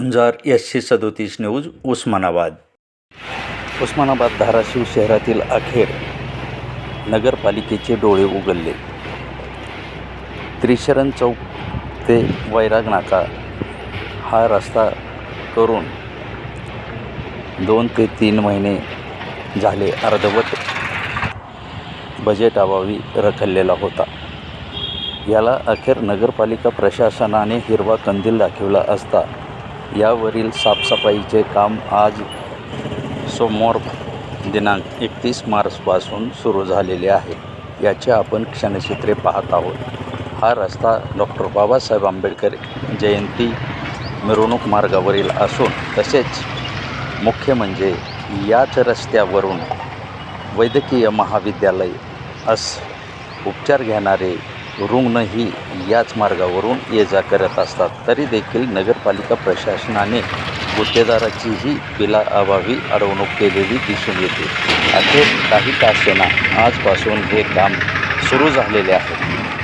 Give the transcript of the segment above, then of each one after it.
झुंजार एसशे सदोतीस न्यूज उस्मानाबाद. उस्मानाबाद धाराशिव शहरातील अखेर नगरपालिकेचे डोळे उघडले. त्रिशरण चौक ते वैराग नाका हा रस्ता करून दोन ते तीन महिने झाले अर्धवट बजेट अभावी रखडलेला होता. याला अखेर नगरपालिका प्रशासनाने हिरवा कंदील दाखवला असता यावरील साफसफाईचे काम आज सोमवार दिनांक एकतीस मार्चपासून सुरू झालेले आहे. याचे आपण क्षणचित्रे पाहत आहोत. हा रस्ता डॉक्टर बाबासाहेब आंबेडकर जयंती मिरवणूक मार्गावरील असून तसेच मुख्य म्हणजे याच रस्त्यावरून वैद्यकीय महाविद्यालय अस उपचार घेणारे रुग्णही याच मार्गावरून ये जा करत असतात. तरी देखील नगरपालिका प्रशासनाने गुत्तेदाराचीही बिला अभावी अडवणूक केलेली दिसून येते. अखेर काही तासेना आजपासून हे काम सुरू झालेले आहे.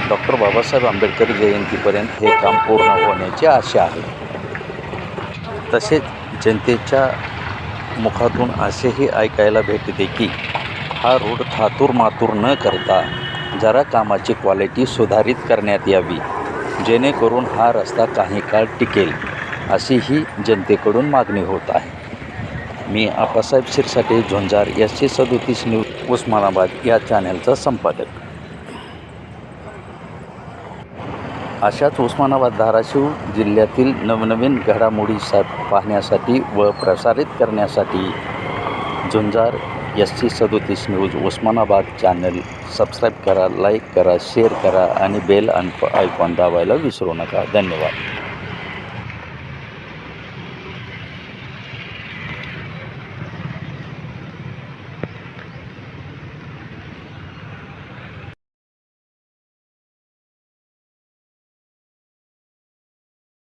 डॉक्टर बाबासाहेब आंबेडकर जयंतीपर्यंत हे काम पूर्ण होण्याची आशा आहे. तसेच जनतेच्या मुखातून असेही ऐकायला भेटते की हा रोड थातूर मातूर न करता जरा कामाची क्वालिटी सुधारित करण्यात यावी जेणेकरून हा रस्ता काही काळ टिकेल अशी ही जनतेकडून मागणी होत आहे. मी आप्पासाहेब शिरसाटे झुंजार एसशे सदोतीस न्यूज उस्मानाबाद या चॅनलचा संपादक. अशाच उस्मानाबाद धाराशिव जिल्ह्यातील नवनवीन घडामोडी सा पाहण्यासाठी व प्रसारित करण्यासाठी झुंजार एस सी सदोतीस न्यूज उस्मानाबाद चॅनल सबस्क्राईब करा लाईक करा शेअर करा आणि बेल अन आयकॉन दाबायला विसरू नका. धन्यवाद.